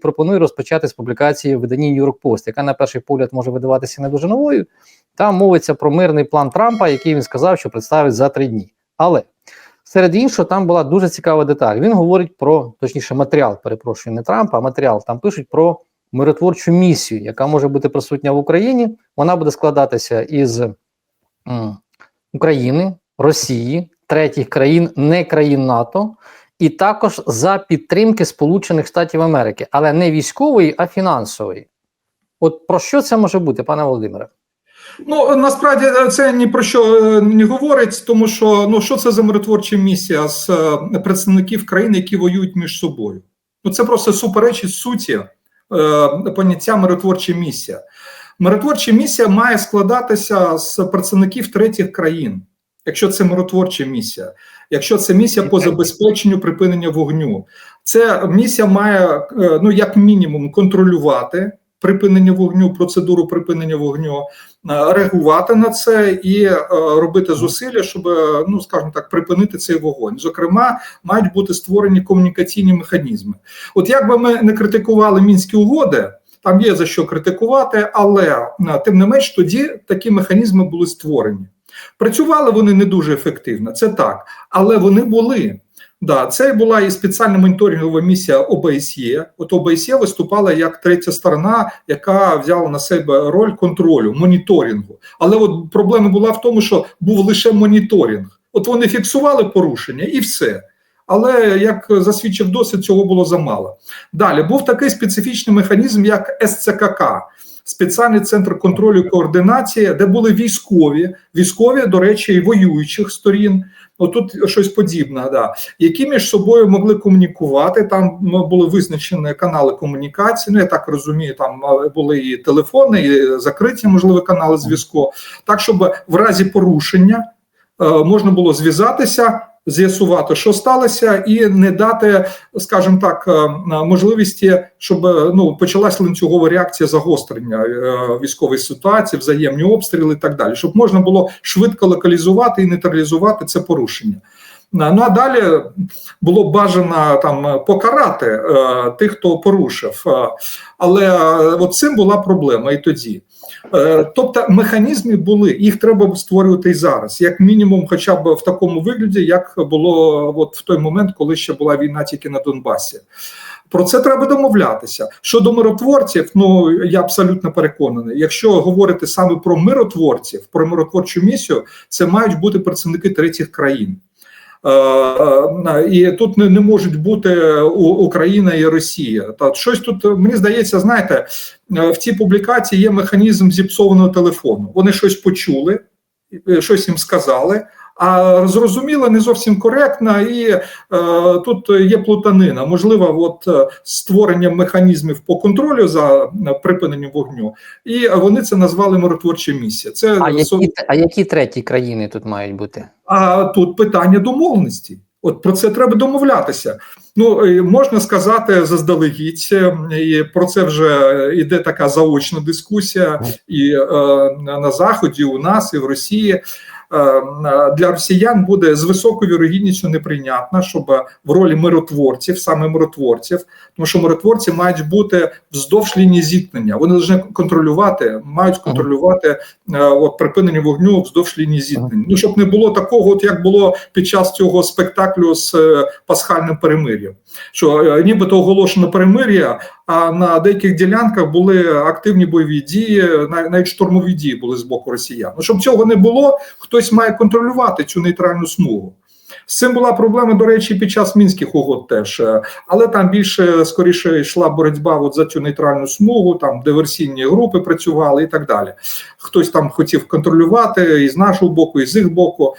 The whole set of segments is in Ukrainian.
пропоную розпочати з публікації в виданні New York Post, яка на перший погляд може видаватися не дуже новою. Там мовиться про мирний план Трампа, який він сказав, що представить за три дні. Але серед іншого, там була дуже цікава деталь. Він говорить про точніше матеріал, перепрошую, не Трампа, а матеріал. Там пишуть про миротворчу місію, яка може бути присутня в Україні. Вона буде складатися із м, України, Росії, третіх країн, не країн НАТО, і також за підтримки Сполучених Штатів Америки, але не військової, а фінансової. От про що це може бути, пане Володимире? Ну насправді це ні про що е, не говорить, тому що ну що це за миротворча місія з е, представників країн, які воюють між собою? Ну це просто суперечить суті е, поняття миротворча місія. Миротворча місія має складатися з представників третіх країн, якщо це миротворча місія, якщо це місія по забезпеченню припинення вогню, це місія має е, ну як мінімум контролювати припинення вогню, процедуру припинення вогню, е, реагувати на це і е, робити зусилля, щоб ну скажімо так, припинити цей вогонь. Зокрема, мають бути створені комунікаційні механізми. От як би ми не критикували мінські угоди. Там є за що критикувати, але тим не менш тоді такі механізми були створені. Працювали вони не дуже ефективно, це так, але вони були. Да, це була і спеціальна моніторингова місія ОБСЄ. От ОБСЄ виступала як третя сторона, яка взяла на себе роль контролю, моніторингу. Але от проблема була в тому, що був лише моніторинг. От вони фіксували порушення і все. Але як засвідчив досвід, цього було замало. Далі був такий специфічний механізм, як СЦКК. Спеціальний центр контролю і координації, де були військові, військові, до речі, і воюючих сторін. Отут щось подібне, да, які між собою могли комунікувати. Там були визначені канали комунікації. Ну я так розумію, там були і телефони, і закриті можливі канали зв'язку. Так, щоб в разі порушення е, можна було зв'язатися. З'ясувати, що сталося, і не дати, скажімо так, можливості, щоб ну почалась ланцюгова реакція загострення військової ситуації, взаємні обстріли і так далі, щоб можна було швидко локалізувати і нейтралізувати це порушення. Ну а далі було бажано там покарати е, тих, хто порушив, але от цим була проблема і тоді. Е, тобто механізми були, їх треба створювати і зараз, як мінімум, хоча б в такому вигляді, як було от в той момент, коли ще була війна тільки на Донбасі. Про це треба домовлятися. Щодо миротворців, ну я абсолютно переконаний. Якщо говорити саме про миротворців, про миротворчу місію, це мають бути представники третіх країн. І тут не, не можуть бути Україна і Росія. Та щось тут мені здається, знаєте, в цій публікації є механізм зіпсованого телефону. Вони щось почули, щось їм сказали. А зрозуміло, не зовсім коректно, і е, тут є плутанина. Можливо, от створенням механізмів по контролю за припиненням вогню, і вони це назвали миротворча місія. Це а які, а які треті країни тут мають бути? А тут питання домовленості. От про це треба домовлятися. Ну можна сказати заздалегідь, і про це вже йде така заочна дискусія і е, на заході, у нас, і в Росії. Для росіян буде з високою вірогідністю неприйнятно, щоб в ролі миротворців, саме миротворців, тому що миротворці мають бути вздовж лінії зіткнення. Вони повинні контролювати, мають контролювати от припинення вогню вздовж лінії зіткнення. Ну щоб не було такого, от як було під час цього спектаклю з пасхальним перемир'ям, що нібито оголошено перемир'я. А на деяких ділянках були активні бойові дії, навіть штурмові дії були з боку росіян. Ну, щоб цього не було, хтось має контролювати цю нейтральну смугу. З цим була проблема, до речі, під час мінських угод теж, але там більше скоріше йшла боротьба от за цю нейтральну смугу, там диверсійні групи працювали і так далі. Хтось там хотів контролювати і з нашого боку, і з їх боку,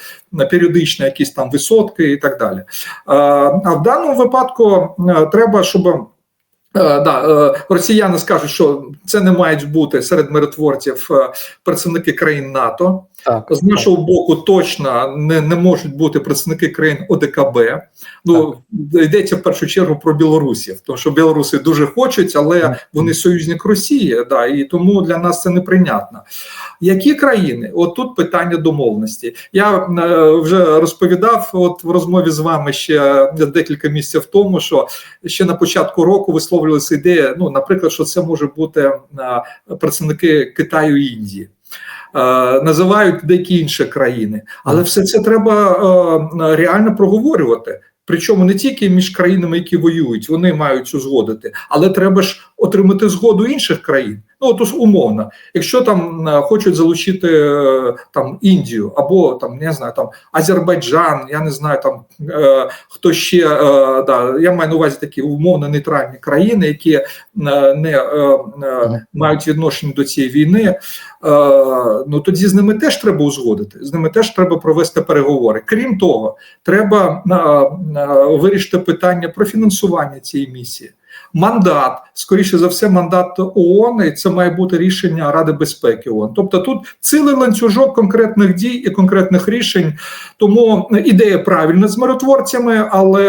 періодично якісь там висотки і так далі. А в даному випадку треба, щоб. Uh, да, росіяни скажуть, що це не мають бути серед миротворців представники країн НАТО. Так, З нашого боку точно не, не можуть бути представники країн ОДКБ. Ну йдеться в першу чергу про білорусів, тому що білоруси дуже хочуть, але Так. вони союзник Росії, да, і тому для нас це неприйнятно. Які країни? От тут питання домовленості. Я е, вже розповідав, от в розмові з вами ще декілька місяців тому, що ще на початку року висловлювалася ідея. Ну, наприклад, що це може бути е, представники Китаю і Індії. Е, називають деякі інші країни, але все це треба е, реально проговорювати. Причому не тільки між країнами, які воюють, вони мають узгодити, але треба ж отримати згоду інших країн. Ну от умовно, якщо там е, хочуть залучити е, там Індію або там не знаю, там Азербайджан, я не знаю там е, хто ще е, да, я маю на увазі такі умовно нейтральні країни, які е, не е, е, мають відношення до цієї війни. Е, ну тоді з ними теж треба узгодити. З ними теж треба провести переговори. Крім того, треба е, е, вирішити питання про фінансування цієї місії. Мандат, скоріше за все, мандат ООН, і це має бути рішення Ради безпеки ООН. Тобто тут цілий ланцюжок конкретних дій і конкретних рішень. Тому ідея правильна з миротворцями, але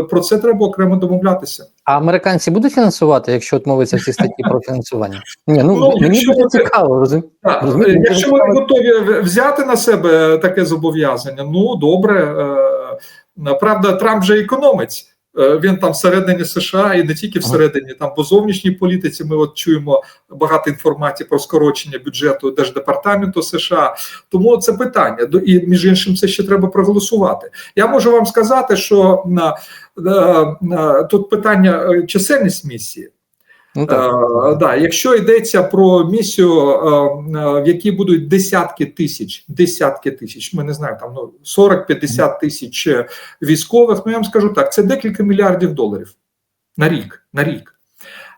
е, про це треба окремо домовлятися. А американці будуть фінансувати, якщо от мовиться в цій статті про фінансування? Ні, ну, Ну, мені буде цікаво, розумієте? Так, Розумієте, е, якщо вони готові взяти на себе таке зобов'язання, ну добре. Е, Правда, Трамп же економець. Е, Він там всередині США і не тільки всередині, там по зовнішній політиці. Ми от чуємо багато інформації про скорочення бюджету Держдепартаменту США. Тому це питання. І між іншим, це ще треба проголосувати. Я можу вам сказати, що на, на, на тут питання е, чисельність місії. Ну, так. Е, да, якщо йдеться про місію, е, е, в якій будуть десятки тисяч, десятки тисяч, ми не знаємо, там ну 40-50 тисяч е, військових. Ну я вам скажу так, це декілька мільярдів доларів на рік. На рік.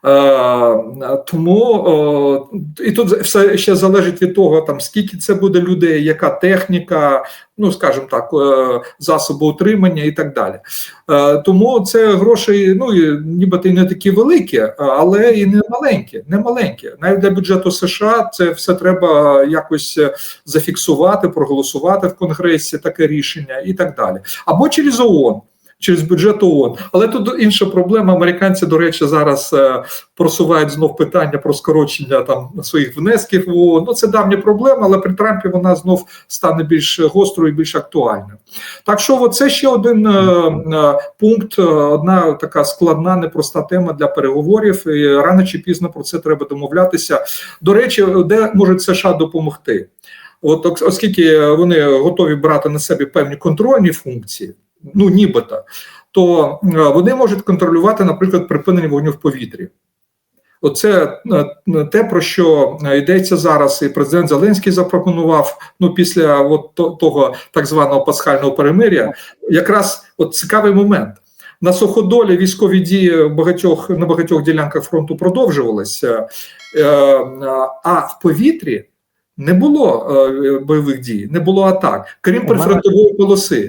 Е, тому е, і тут все ще залежить від того, там скільки це буде людей, яка техніка, ну скажімо так, е, засоби утримання і так далі. Тому це гроші, ну нібито і не такі великі, але і не маленькі. Не маленькі. Навіть для бюджету США це все треба якось зафіксувати, проголосувати в Конгресі таке рішення і так далі. Або через ООН. Через бюджет ООН. Але тут інша проблема. Американці, до речі, зараз е, просувають знов питання про скорочення там своїх внесків в ООН. Ну це давня проблема, але при Трампі вона знов стане більш гострою і більш актуальною. Так що, це ще один е, е, пункт, одна така складна, непроста тема для переговорів. І рано чи пізно про це треба домовлятися. До речі, де можуть США допомогти? От оскільки вони готові брати на себе певні контрольні функції, ну нібито, то е, вони можуть контролювати, наприклад, припинення вогню в повітрі. Оце е, те, про що е, йдеться зараз, і президент Зеленський запропонував ну після от того так званого пасхального перемиря, якраз от цікавий момент. На суходолі військові дії багатьох на багатьох ділянках фронту продовжувалися, е, е, а в повітрі не було е, бойових дій, не було атак, крім прифронтової полоси.